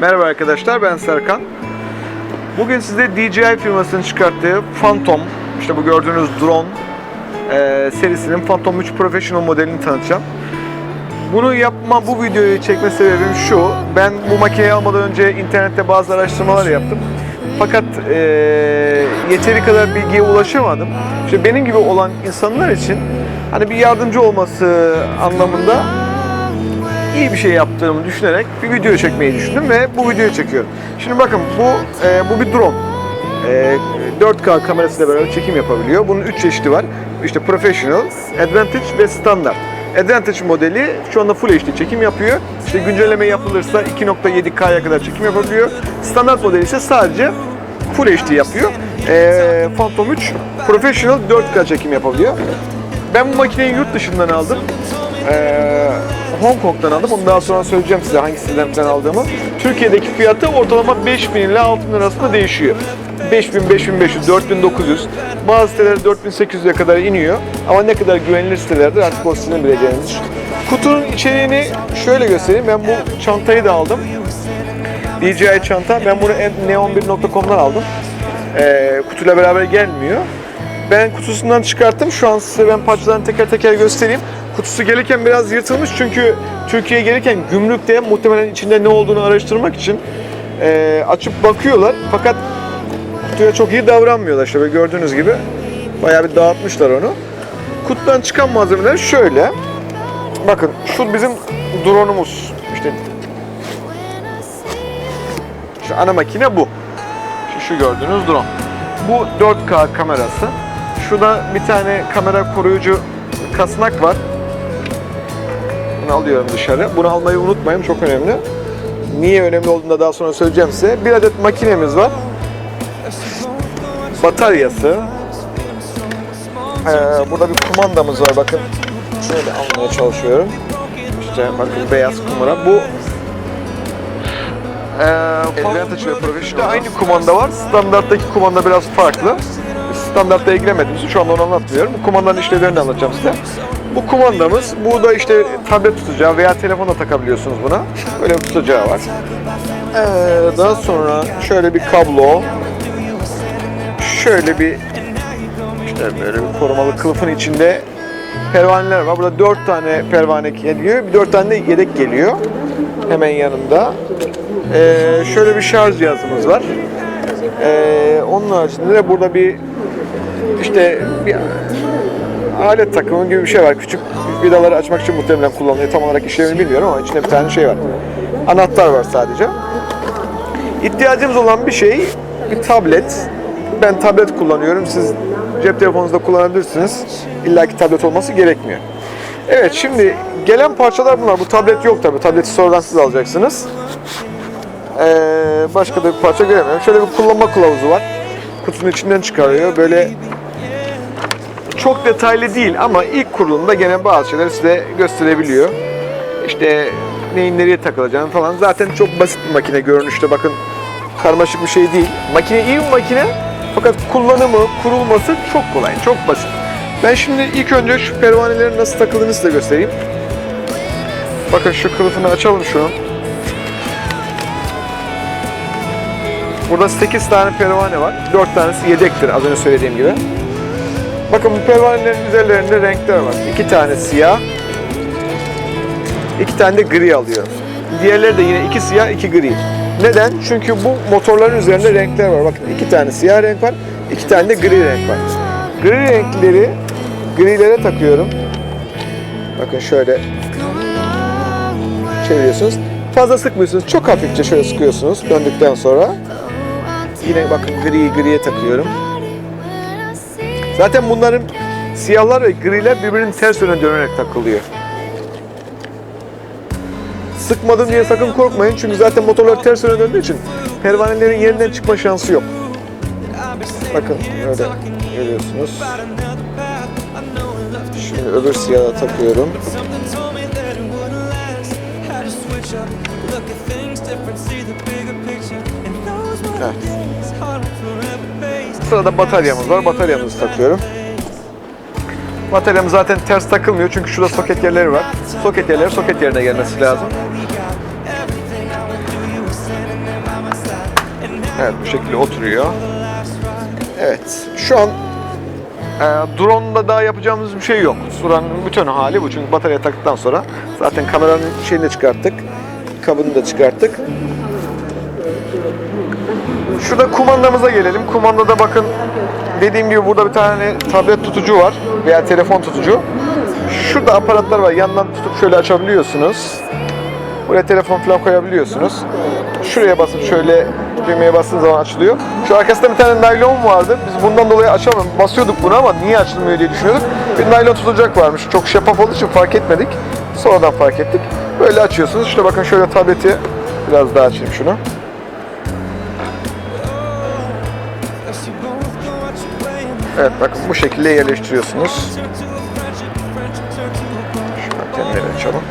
Merhaba arkadaşlar ben Serkan. Bugün size DJI firmasının çıkarttığı Phantom, işte bu gördüğünüz drone e, serisinin Phantom 3 Professional modelini tanıtacağım. Bunu yapma, bu videoyu çekme sebebim şu. Ben bu makineyi almadan önce internette bazı araştırmalar yaptım. Fakat e, yeteri kadar bilgiye ulaşamadım. İşte benim gibi olan insanlar için hani bir yardımcı olması anlamında iyi bir şey yaptığımı düşünerek bir video çekmeyi düşündüm ve bu videoyu çekiyorum. Şimdi bakın bu e, bu bir drone. E, 4K kamerasıyla beraber çekim yapabiliyor. Bunun 3 çeşidi var. İşte Professional, Advantage ve Standard. Advantage modeli şu anda Full HD çekim yapıyor. İşte güncelleme yapılırsa 2.7K'ya kadar çekim yapabiliyor. Standart modeli ise sadece Full HD yapıyor. E, Phantom 3 Professional 4K çekim yapabiliyor. Ben bu makineyi yurt dışından aldım. Ee, Hong Kong'dan aldım. Onu daha sonra söyleyeceğim size hangisinden aldığımı. Türkiye'deki fiyatı ortalama 5000 ile 6000 arasında değişiyor. 5000, 5500, 4900. Bazı siteler 4800'e kadar iniyor. Ama ne kadar güvenilir sitelerdir artık o sizin bileceğiniz. Kutunun içeriğini şöyle göstereyim. Ben bu çantayı da aldım. DJI çanta. Ben bunu neon1.com'dan aldım. Ee, kutuyla beraber gelmiyor. Ben kutusundan çıkarttım. Şu an size ben parçalarını teker teker göstereyim. Kutusu gelirken biraz yırtılmış çünkü Türkiye'ye gelirken gümrükte muhtemelen içinde ne olduğunu araştırmak için e, açıp bakıyorlar. Fakat kutuya çok iyi davranmıyorlar. İşte gördüğünüz gibi bayağı bir dağıtmışlar onu. Kutudan çıkan malzemeler şöyle. Bakın şu bizim drone'umuz. İşte şu ana makine bu. Şu, şu gördüğünüz drone. Bu 4K kamerası. Şurada bir tane kamera koruyucu kasnak var. Bunu alıyorum dışarı. Bunu almayı unutmayın. Çok önemli. Niye önemli olduğunu da daha sonra söyleyeceğim size. Bir adet makinemiz var. Bataryası. Ee, burada bir kumandamız var. Bakın şöyle almaya çalışıyorum. İşte bakın beyaz kumara. Bu ee, Advantage ve Professional'da aynı kumanda var. Standarttaki kumanda biraz farklı. Standartta ilgilenmediğimiz için şu anda onu anlatmıyorum. Kumandanın işlevlerini anlatacağım size. Bu kumandamız, bu da işte tablet tutacağı veya telefona takabiliyorsunuz buna. Böyle bir tutacağı var. Ee, daha sonra şöyle bir kablo, şöyle bir işte böyle bir korumalı kılıfın içinde pervaneler var. Burada dört tane pervane geliyor, bir dört tane de yedek geliyor. Hemen yanında. Ee, şöyle bir şarj cihazımız var. Ee, onun haricinde de burada bir işte bir alet takımı gibi bir şey var. Küçük vidaları açmak için muhtemelen kullanılıyor. Tam olarak işlevini bilmiyorum ama içinde bir tane şey var. Anahtar var sadece. İhtiyacımız olan bir şey bir tablet. Ben tablet kullanıyorum. Siz cep telefonunuzda kullanabilirsiniz. İlla ki tablet olması gerekmiyor. Evet şimdi gelen parçalar bunlar. Bu tablet yok tabi. Tableti sonradan siz alacaksınız. Ee, başka da bir parça göremiyorum. Şöyle bir kullanma kılavuzu var. Kutunun içinden çıkarıyor. Böyle çok detaylı değil ama ilk kurulumda gene bazı şeyleri size gösterebiliyor. İşte neyin nereye takılacağını falan. Zaten çok basit bir makine görünüşte. Bakın karmaşık bir şey değil. Makine iyi bir makine fakat kullanımı, kurulması çok kolay, çok basit. Ben şimdi ilk önce şu pervanelerin nasıl takıldığını size göstereyim. Bakın şu kılıfını açalım şunu. Burada 8 tane pervane var. 4 tanesi yedektir az önce söylediğim gibi. Bakın bu pervanelerin üzerlerinde renkler var. 2 tane siyah, 2 tane de gri alıyorum. Diğerleri de yine 2 siyah, 2 gri. Neden? Çünkü bu motorların üzerinde renkler var. Bakın 2 tane siyah renk var, 2 tane de gri renk var. Gri renkleri grilere takıyorum. Bakın şöyle çeviriyorsunuz. Fazla sıkmıyorsunuz. Çok hafifçe şöyle sıkıyorsunuz döndükten sonra. Yine bakın gri griye takıyorum. Zaten bunların siyahlar ve griler birbirinin ters yöne dönerek takılıyor. Sıkmadım diye sakın korkmayın çünkü zaten motorlar ters yöne döndüğü için pervanelerin yerinden çıkma şansı yok. Bakın öyle görüyorsunuz. Şimdi öbür siyahı takıyorum. Evet. Sırada bataryamız var. Bataryamızı takıyorum. Bataryamız zaten ters takılmıyor çünkü şurada soket yerleri var. Soket yerleri soket yerine gelmesi lazım. Evet bu şekilde oturuyor. Evet şu an e, drone'da daha yapacağımız bir şey yok. Drone'un bütün hali bu çünkü batarya taktıktan sonra zaten kameranın şeyini çıkarttık. Kabını da çıkarttık. Şurada kumandamıza gelelim. Kumandada bakın dediğim gibi burada bir tane tablet tutucu var veya telefon tutucu. Şurada aparatlar var. Yandan tutup şöyle açabiliyorsunuz. Buraya telefon falan koyabiliyorsunuz. Şuraya basıp şöyle düğmeye bastığınız zaman açılıyor. Şu arkasında bir tane naylon vardı. Biz bundan dolayı açamam. Basıyorduk bunu ama niye açılmıyor diye düşünüyorduk. Bir naylon tutacak varmış. Çok şeffaf olduğu için fark etmedik. Sonradan fark ettik. Böyle açıyorsunuz. İşte bakın şöyle tableti biraz daha açayım şunu. Evet bakın bu şekilde yerleştiriyorsunuz. Şu antenleri açalım.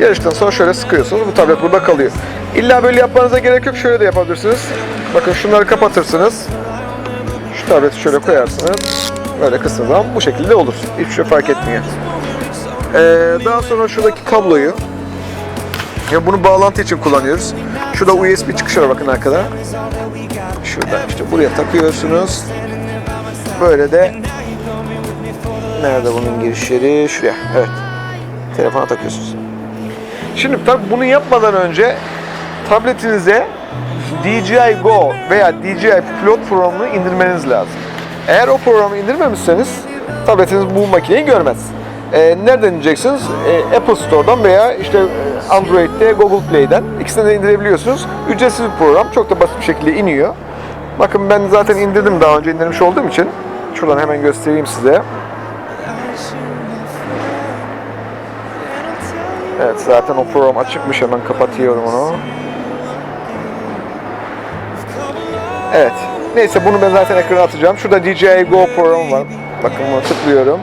Yarıştan sonra şöyle sıkıyorsunuz. Bu tablet burada kalıyor. İlla böyle yapmanıza gerek yok. Şöyle de yapabilirsiniz. Bakın şunları kapatırsınız. Şu tableti şöyle koyarsınız. Böyle kıstığınız zaman bu şekilde olur. Hiçbir şey fark etmiyor. Ee, daha sonra şuradaki kabloyu ya bunu bağlantı için kullanıyoruz. Şurada USB çıkışı var bakın arkada. Şurada işte buraya takıyorsunuz. Böyle de nerede bunun giriş yeri? Şuraya. Evet. Telefona takıyorsunuz. Şimdi tabii bunu yapmadan önce tabletinize DJI Go veya DJI Pilot programını indirmeniz lazım. Eğer o programı indirmemişseniz tabletiniz bu makineyi görmez. Ee, nereden indireceksiniz? Ee, Apple Store'dan veya işte e, Android'de Google Play'den. İkisinden de indirebiliyorsunuz. Ücretsiz bir program. Çok da basit bir şekilde iniyor. Bakın ben zaten indirdim daha önce indirmiş olduğum için. Şuradan hemen göstereyim size. Evet zaten o program açıkmış hemen kapatıyorum onu. Evet. Neyse bunu ben zaten ekrana atacağım. Şurada DJI Go programı var. Bakın bunu tıklıyorum.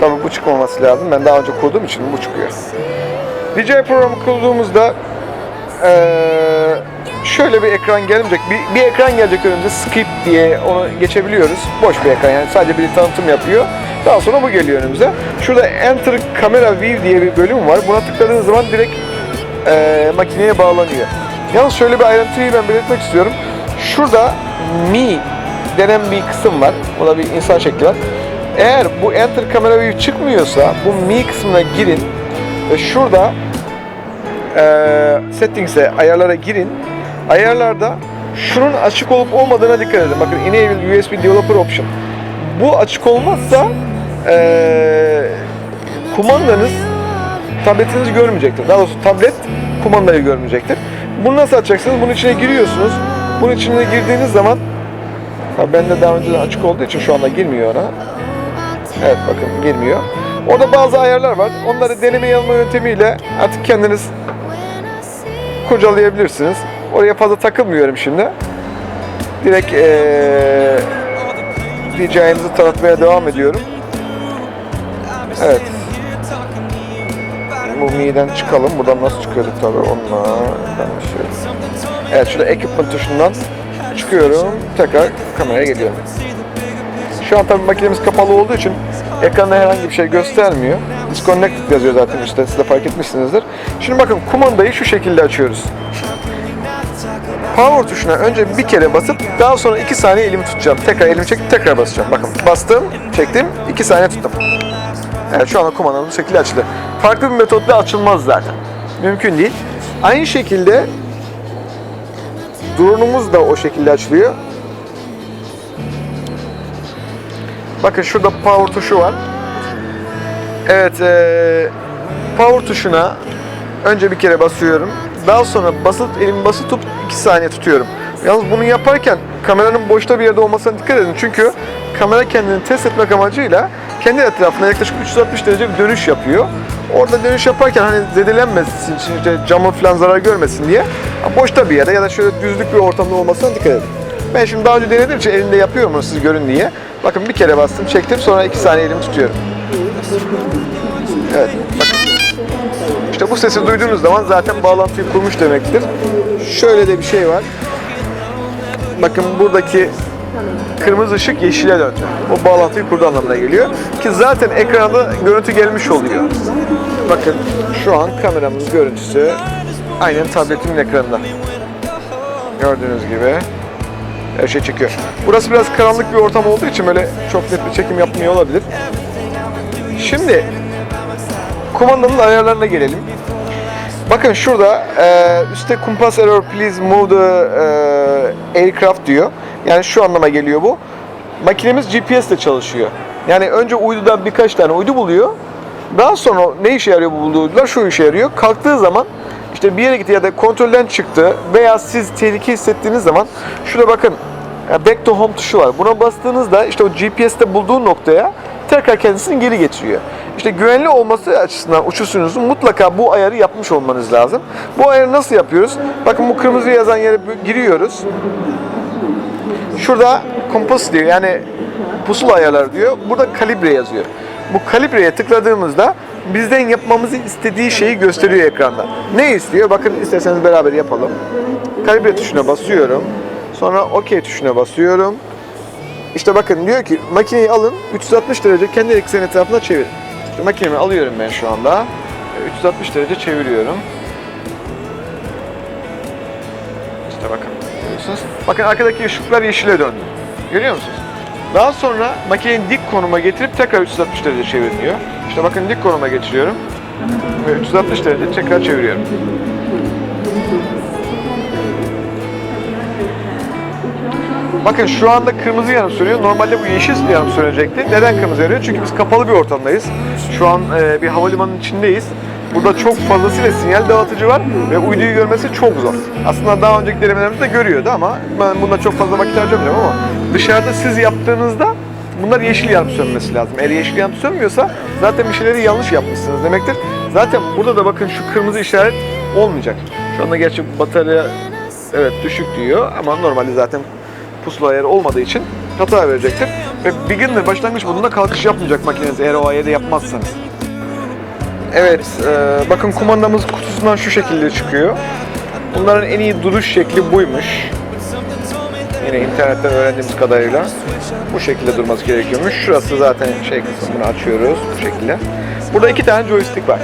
Tabii bu çıkmaması lazım. Ben daha önce kurduğum için bu çıkıyor. DJI programı kurduğumuzda eee, şöyle bir ekran gelmeyecek. Bir, bir ekran gelecek önümüze skip diye onu geçebiliyoruz. Boş bir ekran yani sadece bir tanıtım yapıyor. Daha sonra bu geliyor önümüze. Şurada Enter Camera View diye bir bölüm var. Buna tıkladığınız zaman direkt eee, makineye bağlanıyor. Yalnız şöyle bir ayrıntıyı ben belirtmek istiyorum. Şurada Mi denen bir kısım var. O da bir insan şekli var. Eğer bu Enter Camera View çıkmıyorsa bu Mi kısmına girin ve şurada eee settings'e ayarlara girin. Ayarlarda şunun açık olup olmadığına dikkat edin. Bakın Enable USB Developer Option. Bu açık olmazsa eee kumandanız tabletinizi görmeyecektir. Daha doğrusu tablet kumandayı görmeyecektir. Bunu nasıl açacaksınız? Bunun içine giriyorsunuz. Bunun içine girdiğiniz zaman Tabii bende daha önceden açık olduğu için şu anda girmiyor ona. Evet bakın girmiyor. Orada bazı ayarlar var. Onları deneme yanılma yöntemiyle artık kendiniz kurcalayabilirsiniz. Oraya fazla takılmıyorum şimdi. Direkt ee, DJI'nizi tanıtmaya devam ediyorum. Evet. Bu Mi'den çıkalım. Buradan nasıl çıkıyorduk tabii onunla. Şöyle. Evet şurada equipment tuşundan çıkıyorum. Tekrar kameraya geliyorum. Şu an tabii makinemiz kapalı olduğu için ekranda herhangi bir şey göstermiyor. Disconnected yazıyor zaten işte siz de fark etmişsinizdir. Şimdi bakın kumandayı şu şekilde açıyoruz. Power tuşuna önce bir kere basıp daha sonra 2 saniye elimi tutacağım. Tekrar elimi çekip tekrar basacağım. Bakın bastım, çektim, 2 saniye tuttum. Evet şu anda kumandamız bu şekilde açıldı. Farklı bir metotla açılmaz zaten. Mümkün değil. Aynı şekilde drone'umuz da o şekilde açılıyor. Bakın şurada power tuşu var. Evet, eee, power tuşuna önce bir kere basıyorum. Daha sonra basıp elimi basıp tutup 2 saniye tutuyorum. Yalnız bunu yaparken kameranın boşta bir yerde olmasına dikkat edin. Çünkü kamera kendini test etmek amacıyla kendi etrafında yaklaşık 360 derece bir dönüş yapıyor. Orada dönüş yaparken hani zedelenmesin, işte camı falan zarar görmesin diye boşta bir yerde ya da şöyle düzlük bir ortamda olmasına dikkat edin. Ben şimdi daha önce denediğim için elinde yapıyorum bunu siz görün diye. Bakın bir kere bastım, çektim sonra 2 saniye elimi tutuyorum. Evet, bakın. Bu sesi duyduğunuz zaman zaten bağlantıyı kurmuş demektir. Şöyle de bir şey var. Bakın buradaki kırmızı ışık yeşile döndü. O bağlantıyı kurdu anlamına geliyor. Ki zaten ekranda görüntü gelmiş oluyor. Bakın şu an kameramın görüntüsü aynen tabletimin ekranında. Gördüğünüz gibi her şey çekiyor. Burası biraz karanlık bir ortam olduğu için böyle çok net bir çekim yapmıyor olabilir. Şimdi kumandanın ayarlarına gelelim. Bakın şurada e, üstte kumpas error please move the e, aircraft diyor. Yani şu anlama geliyor bu. Makinemiz GPS ile çalışıyor. Yani önce uydudan birkaç tane uydu buluyor. Daha sonra ne işe yarıyor bu bulduğu uydular? Şu işe yarıyor. Kalktığı zaman işte bir yere gitti ya da kontrolden çıktı veya siz tehlike hissettiğiniz zaman şurada bakın back to home tuşu var. Buna bastığınızda işte o GPS'te bulduğu noktaya tekrar kendisini geri getiriyor. İşte güvenli olması açısından uçuşunuzun mutlaka bu ayarı yapmış olmanız lazım. Bu ayarı nasıl yapıyoruz? Bakın bu kırmızı yazan yere giriyoruz. Şurada kompas diyor yani pusula ayarlar diyor. Burada kalibre yazıyor. Bu kalibreye tıkladığımızda bizden yapmamızı istediği şeyi gösteriyor ekranda. Ne istiyor? Bakın isterseniz beraber yapalım. Kalibre tuşuna basıyorum. Sonra OK tuşuna basıyorum. İşte bakın diyor ki makineyi alın 360 derece kendi ekseni etrafında çevir. İşte makinemi alıyorum ben şu anda. 360 derece çeviriyorum. İşte bakın görüyorsunuz. Bakın arkadaki ışıklar yeşile döndü. Görüyor musunuz? Daha sonra makineyi dik konuma getirip tekrar 360 derece çeviriliyor. İşte bakın dik konuma geçiriyorum. Ve 360 derece tekrar çeviriyorum. Bakın şu anda kırmızı yanıp sönüyor. Normalde bu yeşil yanıp sönecekti. Neden kırmızı yanıyor? Çünkü biz kapalı bir ortamdayız. Şu an e, bir havalimanının içindeyiz. Burada çok fazlasıyla sinyal dağıtıcı var ve uyduyu görmesi çok zor. Aslında daha önceki denemelerimizde görüyordu ama ben bunda çok fazla vakit harcamıyorum ama dışarıda siz yaptığınızda bunlar yeşil yanıp sönmesi lazım. Eğer yeşil yanıp sönmüyorsa zaten bir şeyleri yanlış yapmışsınız demektir. Zaten burada da bakın şu kırmızı işaret olmayacak. Şu anda gerçi batarya evet düşük diyor ama normalde zaten pusula ayarı olmadığı için hata verecektir. Ve beginner başlangıç modunda kalkış yapmayacak makineniz eğer o ayarı yapmazsanız. Evet, e, bakın kumandamız kutusundan şu şekilde çıkıyor. Bunların en iyi duruş şekli buymuş. Yine internetten öğrendiğimiz kadarıyla bu şekilde durması gerekiyormuş. Şurası zaten şey kısmı bunu açıyoruz bu şekilde. Burada iki tane joystick var.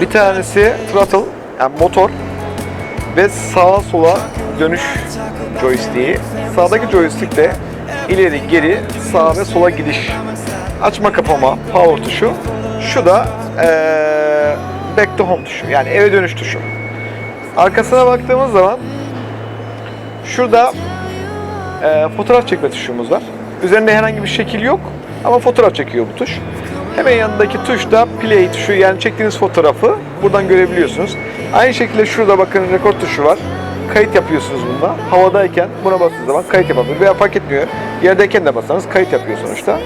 Bir tanesi throttle, yani motor ve sağa sola dönüş joystick'i. Sağdaki joystick de ileri geri sağa ve sola gidiş. Açma kapama power tuşu. Şu da eee back to home tuşu yani eve dönüş tuşu. Arkasına baktığımız zaman şurada eee, fotoğraf çekme tuşumuz var. Üzerinde herhangi bir şekil yok ama fotoğraf çekiyor bu tuş. Hemen yanındaki tuş da play tuşu yani çektiğiniz fotoğrafı buradan görebiliyorsunuz. Aynı şekilde şurada bakın rekord tuşu var. Kayıt yapıyorsunuz bunda. Havadayken buna bastığınız zaman kayıt yapabilir veya fark etmiyor. Yerdeyken de bassanız kayıt yapıyor sonuçta.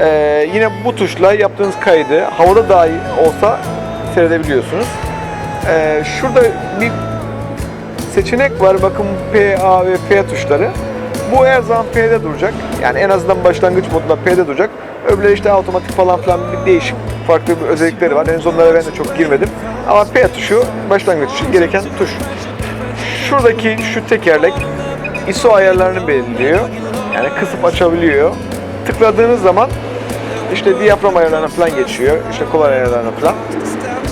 Ee, yine bu tuşla yaptığınız kaydı havada dahi olsa seyredebiliyorsunuz. Ee, şurada bir seçenek var. Bakın P, A ve P tuşları. Bu her zaman P'de duracak. Yani en azından başlangıç modunda P'de duracak. Öbürleri işte otomatik falan filan bir değişik farklı bir özellikleri var. Henüz onlara ben de çok girmedim. Ama P tuşu başlangıç için gereken tuş. Şuradaki şu tekerlek ISO ayarlarını belirliyor. Yani kısıp açabiliyor. Tıkladığınız zaman işte diyafram ayarlarına falan geçiyor. İşte kol ayarlarına falan.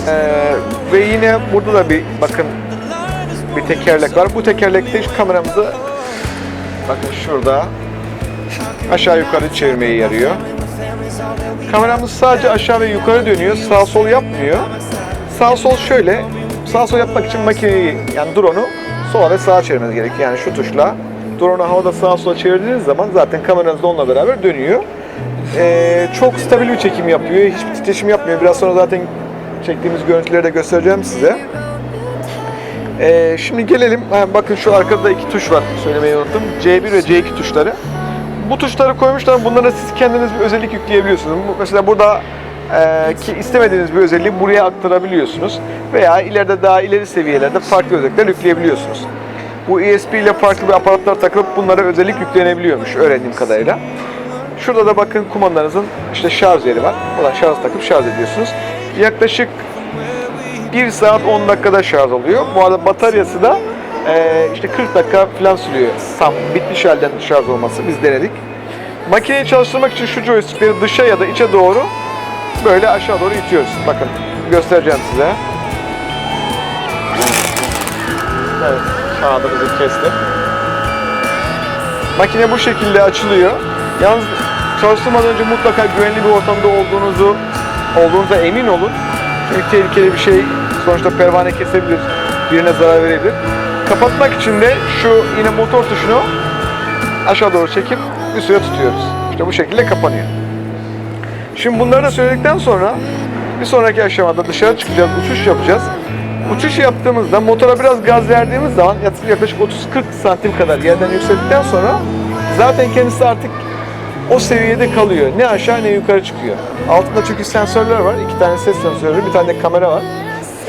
Ee, ve yine burada da bir bakın bir tekerlek var. Bu tekerlekte kameramızı bakın şurada aşağı yukarı çevirmeye yarıyor. Kameramız sadece aşağı ve yukarı dönüyor. Sağ sol yapmıyor. Sağ sol şöyle. Sağ sol yapmak için makineyi yani drone'u sola ve sağa çevirmeniz gerekiyor. Yani şu tuşla drone'u havada sağa sola çevirdiğiniz zaman zaten kameranız da onunla beraber dönüyor. Ee, çok stabil bir çekim yapıyor. Hiçbir titreşim yapmıyor. Biraz sonra zaten çektiğimiz görüntüleri de göstereceğim size. Ee, şimdi gelelim. Ha, bakın şu arkada iki tuş var. Söylemeyi unuttum. C1 ve C2 tuşları. Bu tuşları koymuşlar. Bunlara siz kendiniz bir özellik yükleyebiliyorsunuz. Mesela burada ki istemediğiniz bir özelliği buraya aktarabiliyorsunuz. Veya ileride daha ileri seviyelerde farklı özellikler yükleyebiliyorsunuz. Bu ESP ile farklı bir aparatlar takılıp bunlara özellik yüklenebiliyormuş öğrendiğim kadarıyla. Şurada da bakın kumandanızın işte şarj yeri var. Buradan şarj takıp şarj ediyorsunuz. Yaklaşık 1 saat 10 dakikada şarj oluyor. Bu arada bataryası da eee, işte 40 dakika falan sürüyor. Tam bitmiş halden şarj olması biz denedik. Makineyi çalıştırmak için şu joystickleri dışa ya da içe doğru böyle aşağı doğru itiyoruz. Bakın göstereceğim size. Evet. Kanadımızı kestim. Makine bu şekilde açılıyor. Yalnız çalıştırmadan önce mutlaka güvenli bir ortamda olduğunuzu olduğunuza emin olun. Çünkü tehlikeli bir şey sonuçta pervane kesebilir, birine zarar verebilir. Kapatmak için de şu yine motor tuşunu aşağı doğru çekip bir süre tutuyoruz. İşte bu şekilde kapanıyor. Şimdi bunları da söyledikten sonra bir sonraki aşamada dışarı çıkacağız, uçuş yapacağız. Uçuş yaptığımızda motora biraz gaz verdiğimiz zaman yaklaşık 30-40 santim kadar yerden yükseldikten sonra zaten kendisi artık o seviyede kalıyor. Ne aşağı ne yukarı çıkıyor. Altında çünkü sensörler var. iki tane ses sensörü, bir tane de kamera var.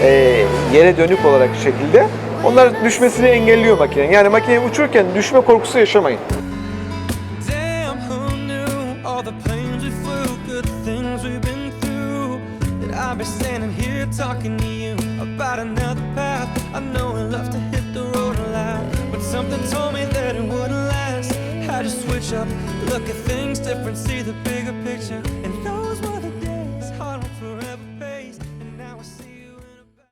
Ee, yere dönük olarak şekilde. Onlar düşmesini engelliyor makinenin. Yani makineyi uçururken düşme korkusu yaşamayın. Talking to you about another path. I know I love to hit the road a lot, but something told me that it wouldn't last. Had to switch up, look at things different, see the bigger picture,